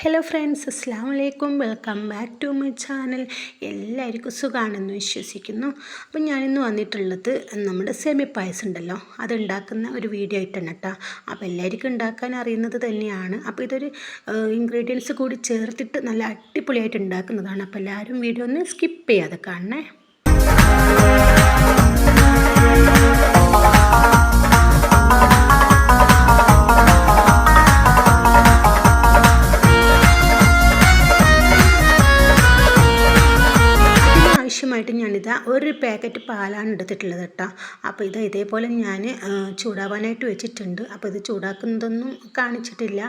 Hello friends അസ്സാം വലൈക്കും welcome back to my channel എല്ലാവർക്കും സുഖമാണെന്ന് വിശ്വസിക്കുന്നു. അപ്പം ഞാനിന്ന് വന്നിട്ടുള്ളത് നമ്മുടെ സെമി പായസം ഉണ്ടല്ലോ. അത് ഉണ്ടാക്കുന്ന ഒരു വീഡിയോ ആയിട്ടാണ് കേട്ടോ. അപ്പോൾ എല്ലാവർക്കും ഉണ്ടാക്കാൻ അറിയുന്നത് തന്നെയാണ്. അപ്പോൾ ഇതൊരു ഇൻഗ്രീഡിയൻസ് കൂടി ചേർത്തിട്ട് നല്ല അടിപൊളിയായിട്ട് ഉണ്ടാക്കുന്നതാണ്. അപ്പോൾ എല്ലാവരും വീഡിയോ ഒന്ന് സ്കിപ്പ് ചെയ്യാതെ കാണണേ. ഒരു പാക്കറ്റ് പാലാണ് എടുത്തിട്ടുള്ളത് കേട്ടോ. അപ്പോൾ ഇത് ഇതേപോലെ ഞാൻ ചൂടാവാനായിട്ട് വെച്ചിട്ടുണ്ട്. അപ്പോൾ ഇത് ചൂടാക്കുന്നതൊന്നും കാണിച്ചിട്ടില്ല.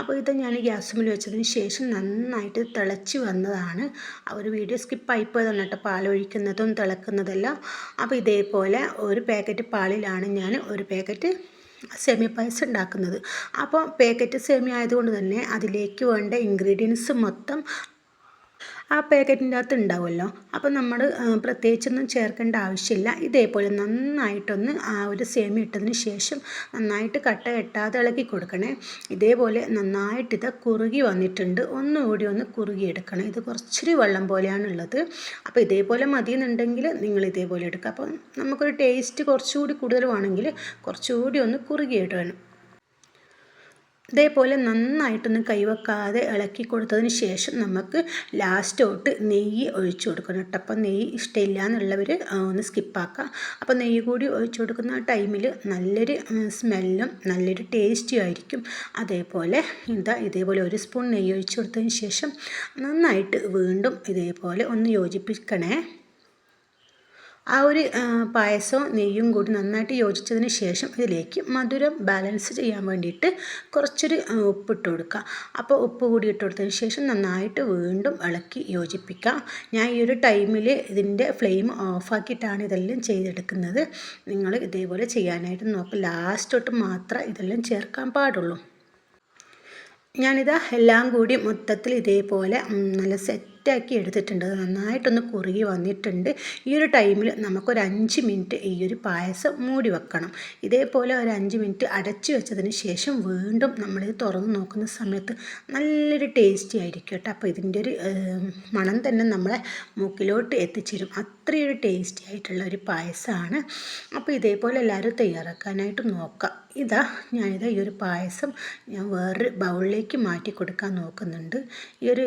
അപ്പോൾ ഇത് ഞാൻ ഗ്യാസ് ഗ്യാസുമിൽ വെച്ചതിന് ശേഷം നന്നായിട്ട് തിളച്ച് വന്നതാണ്. ആ ഒരു വീഡിയോ സ്കിപ്പായി പോയതാണ് കേട്ടോ. പാലൊഴിക്കുന്നതും തിളക്കുന്നതെല്ലാം. അപ്പോൾ ഇതേപോലെ ഒരു പാക്കറ്റ് പാലിലാണ് ഞാൻ ഒരു പാക്കറ്റ് സെമി പായസം ഉണ്ടാക്കുന്നത്. അപ്പോൾ പാക്കറ്റ് സെമി ആയതുകൊണ്ട് തന്നെ അതിലേക്ക് വേണ്ട ഇൻഗ്രീഡിയൻസ് മൊത്തം ആ പാക്കറ്റിന്റെ അകത്ത് ഉണ്ടാവുമല്ലോ. അപ്പോൾ നമ്മൾ പ്രത്യേകിച്ചൊന്നും ചേർക്കേണ്ട ആവശ്യമില്ല. ഇതേപോലെ നന്നായിട്ടൊന്ന് ആ ഒരു സേമി ഇട്ടതിന് ശേഷം നന്നായിട്ട് കട്ട കെട്ടാതെ ഇളക്കി കൊടുക്കണേ. ഇതേപോലെ നന്നായിട്ട് ഇത് കുറുകി വന്നിട്ടുണ്ട്. ഒന്നുകൂടി ഒന്ന് കുറുകി എടുക്കണം ഇത് കുറച്ചൊരു വെള്ളം പോലെയാണുള്ളത്. അപ്പോൾ ഇതേപോലെ മതി എന്നുണ്ടെങ്കിൽ നിങ്ങൾ ഇതേപോലെ എടുക്കുക. അപ്പോൾ നമുക്കൊരു ടേസ്റ്റ് കുറച്ചുകൂടി കൂടുതൽ വേണമെങ്കിൽ കുറച്ചുകൂടി ഒന്ന് കുറുകി ഇടണം ഇതേപോലെ നന്നായിട്ടൊന്ന് കൈവെക്കാതെ ഇളക്കി കൊടുത്തതിന് ശേഷം നമുക്ക് ലാസ്റ്റോട്ട് നെയ്യ് ഒഴിച്ചു കൊടുക്കണം കേട്ടോ. അപ്പം നെയ്യ് ഇഷ്ടമില്ല എന്നുള്ളവർ ഒന്ന് സ്കിപ്പാക്കാം അപ്പോൾ നെയ്യ് കൂടി ഒഴിച്ചു കൊടുക്കുന്ന ടൈമിൽ നല്ലൊരു സ്മെല്ലും നല്ലൊരു ടേസ്റ്റിയും ആയിരിക്കും. അതേപോലെ എന്താ ഇതേപോലെ ഒരു സ്പൂൺ നെയ്യ് ഒഴിച്ചു കൊടുത്തതിന് ശേഷം നന്നായിട്ട് വീണ്ടും ഇതേപോലെ ഒന്ന് യോജിപ്പിക്കണേ. ആ ഒരു പായസവും നെയ്യും കൂടി നന്നായിട്ട് യോജിച്ചതിന് ശേഷം ഇതിലേക്ക് മധുരം ബാലൻസ് ചെയ്യാൻ വേണ്ടിയിട്ട് കുറച്ചൊരു ഉപ്പിട്ട് കൊടുക്കുക അപ്പോൾ ഉപ്പ് കൂടി ഇട്ട് കൊടുത്തതിന് ശേഷം നന്നായിട്ട് വീണ്ടും ഇളക്കി യോജിപ്പിക്കാം. ഞാൻ ഈ ഒരു ടൈമിൽ ഇതിന്റെ ഫ്ലെയിം ഓഫാക്കിയിട്ടാണ് ഇതെല്ലാം ചെയ്തെടുക്കുന്നത്. നിങ്ങൾ ഇതേപോലെ ചെയ്യാനായിട്ട് നോക്കുക ലാസ്റ്റ് തൊട്ട് മാത്രമേ ഇതെല്ലാം ചേർക്കാൻ പാടുള്ളൂ. ഞാനിതാ എല്ലാം കൂടി മൊത്തത്തിൽ ഇതേപോലെ നല്ല സെറ്റാക്കി എടുത്തിട്ടുണ്ട്. നന്നായിട്ടൊന്ന് കുറുകി വന്നിട്ടുണ്ട്. ഈ ഒരു ടൈമിൽ നമുക്കൊരു അഞ്ച് മിനിറ്റ് ഈ ഒരു പായസം മൂടി വെക്കണം. ഇതേപോലെ ഒരു അഞ്ച് മിനിറ്റ് അടച്ചു വെച്ചതിന് ശേഷം വീണ്ടും നമ്മളിത് തുറന്ന് നോക്കുന്ന സമയത്ത് നല്ലൊരു ടേസ്റ്റി ആയിരിക്കും കേട്ടോ. അപ്പോൾ ഇതിന്റെ ഒരു മണം തന്നെ നമ്മളെ മൂക്കിലോട്ട് എത്തിച്ചേരും. അത്രയൊരു ടേസ്റ്റി ആയിട്ടുള്ള ഒരു പായസമാണ്. അപ്പോൾ ഇതേപോലെ എല്ലാവരും തയ്യാറാക്കാനായിട്ട് നോക്കാം. ഇതാ ഞാനിതാ ഈ ഒരു പായസം ഞാൻ വേറൊരു ബൗളിലേക്ക് മാറ്റി കൊടുക്കാൻ നോക്കുന്നുണ്ട്. ഈ ഒരു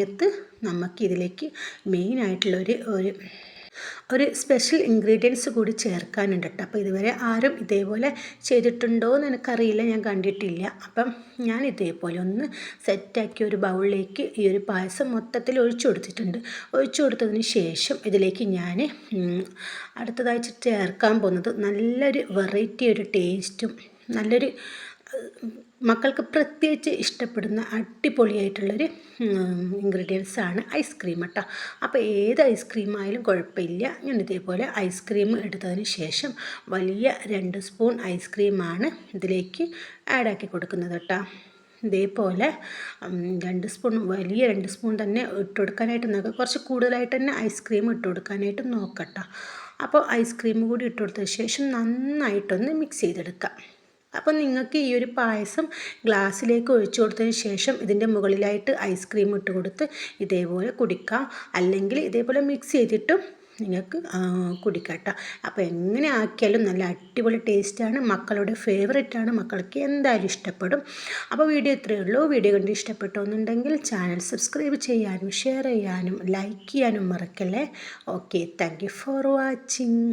സമയത്ത് നമുക്കിതിലേക്ക് മെയിനായിട്ടുള്ളൊരു ഒരു ഒരു സ്പെഷ്യൽ ഇൻഗ്രീഡിയൻസ് കൂടി ചേർക്കാനുണ്ട് കേട്ടോ. അപ്പോൾ ഇതുവരെ ആരും ഇതേപോലെ ചെയ്തിട്ടുണ്ടോ എന്ന് എനിക്കറിയില്ല ഞാൻ കണ്ടിട്ടില്ല. അപ്പം ഞാൻ ഇതേപോലെ ഒന്ന് സെറ്റാക്കി ഒരു ബൗളിലേക്ക് ഈ ഒരു പായസം മൊത്തത്തിൽ ഒഴിച്ചു കൊടുത്തിട്ടുണ്ട്. ഒഴിച്ചു കൊടുത്തതിന് ശേഷം ഇതിലേക്ക് ഞാൻ അടുത്തതായി ചേർക്കാൻ പോകുന്നത് നല്ലൊരു വെറൈറ്റി ഒരു ടേസ്റ്റും നല്ലൊരു മക്കൾക്ക് പ്രത്യേകിച്ച് ഇഷ്ടപ്പെടുന്ന അടിപൊളിയായിട്ടുള്ളൊരു ഇൻഗ്രീഡിയൻസ് ആണ് ഐസ്ക്രീം കേട്ടോ. അപ്പോൾ ഏത് ഐസ്ക്രീം ആയാലും കുഴപ്പമില്ല. ഞാൻ ഇതേപോലെ ഐസ്ക്രീം എടുത്തതിന് ശേഷം വലിയ രണ്ട് സ്പൂൺ ഐസ്ക്രീമാണ് ഇതിലേക്ക് ആഡാക്കി കൊടുക്കുന്നത് കേട്ടോ. ഇതേപോലെ രണ്ട് സ്പൂൺ വലിയ രണ്ട് സ്പൂൺ തന്നെ ഇട്ട് കൊടുക്കാനായിട്ട് നോക്കുക കുറച്ച് കൂടുതലായിട്ട് തന്നെ ഐസ്ക്രീം ഇട്ട് കൊടുക്കാനായിട്ട് നോക്കട്ടോ അപ്പോൾ ഐസ്ക്രീം കൂടി ഇട്ട് കൊടുത്തതിന് ശേഷം നന്നായിട്ടൊന്ന് മിക്സ് ചെയ്തെടുക്കാം. അപ്പോൾ നിങ്ങൾക്ക് ഈ ഒരു പായസം ഗ്ലാസ്സിലേക്ക് ഒഴിച്ചു കൊടുത്തതിന് ശേഷം ഇതിന്റെ മുകളിലായിട്ട് ഐസ്ക്രീം ഇട്ട് കൊടുത്ത് ഇതേപോലെ കുടിക്കാം. അല്ലെങ്കിൽ ഇതേപോലെ മിക്സ് ചെയ്തിട്ടും നിങ്ങൾക്ക് കുടിക്കട്ടോ അപ്പോൾ എങ്ങനെ ആക്കിയാലും നല്ല അടിപൊളി ടേസ്റ്റാണ് മക്കളുടെ ആണ്. മക്കൾക്ക് എന്തായാലും ഇഷ്ടപ്പെടും. അപ്പോൾ വീഡിയോ ഇത്രയേ ഉള്ളൂ. വീഡിയോ കണ്ട് ഇഷ്ടപ്പെട്ടു ചാനൽ സബ്സ്ക്രൈബ് ചെയ്യാനും ഷെയർ ചെയ്യാനും ലൈക്ക് ചെയ്യാനും മറക്കല്ലേ? Okay thank for watching